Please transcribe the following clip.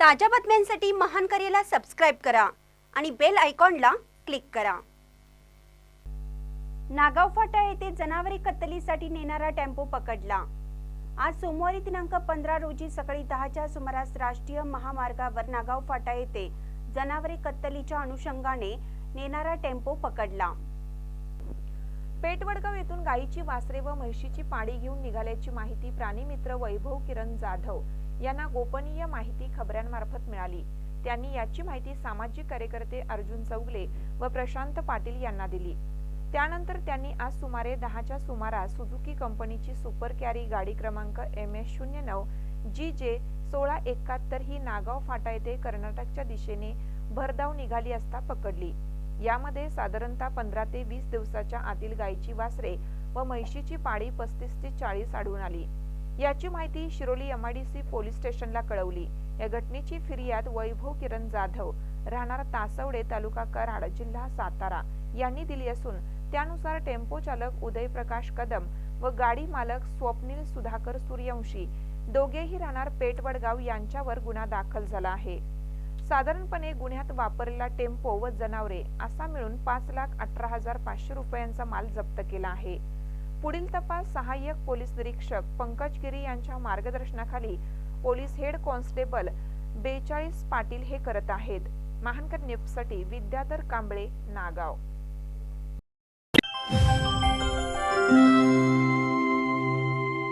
ताज्या बातम्यांसाठी महान करेला सबस्क्राईब करा आणि बेल आयकॉनला क्लिक करा. नागाव फाटा येथे जनावरे कत्तलीसाठी नेणारा टेम्पो पकडला. आज सोमवारी दिनांक पंधरा रोजी सकाळी दहाच्या सुमारास राष्ट्रीय महामार्गावर नागाव फाटा येथे जनावरे कत्तलीच्या अनुषंगाने नेणारा टेम्पो पकडला. पेटवडगाव येथून गायीची वासरे व म्हैशीची पाडी घेऊन निघाल्याची माहिती प्राणीमित्र वैभव किरण जाधव यांना गोपनीय माहिती खबऱ्यांमार्फत मिळाली. त्यांनी याची माहिती सामाजिक कार्यकर्ते अर्जुन चौगले व प्रशांत पाटील यांना दिली. त्यानंतर त्यांनी आज सुमारे दहाच्या सुमारास सुझुकी कंपनीची सुपर कॅरी गाडी क्रमांक एम एस शून्य नऊ जी जे सोळा एकाहत्तर ही नागाव फाटा येथे कर्नाटकच्या दिशेने भरधाव निघाली असता पकडली. यामध्ये साधारणतः पंधरा ते वीस दिवसाच्या आतील गायीची वासरे व म्हैशीची पाळी पस्तीस ते चाळीस आढळून आली. याची माहिती शिरोली एमआयडीसी पोलीस स्टेशनला कळवली. या घटनेची फिर्याद वैभव किरण जाधव राहणार तासवडे तालुका कराड जिल्हा सातारा यांनी दिली असून त्यानुसार टेम्पो चालक उदय प्रकाश कदम व गाडी मालक स्वप्नील सुधाकर सूर्यवंशी दोघेही राहणार पेटवडगाव यांच्यावर गुन्हा दाखल झाला आहे. साधारणपणे गुन्ह्यात वापरलेला टेम्पो व जनावरे असा मिळून पाच लाख अठरा हजार पाचशे रुपयांचा माल जप्त केला आहे. पुढील तपास सहाय्यक पोलीस निरीक्षक पंकज गिरी यांच्या मार्गदर्शनाखाली पोलीस हेड कॉन्स्टेबल बेचाळीस पाटील हे करत आहेत. महानकर न्यूजसाठी विद्याधर कांबळे नागाव.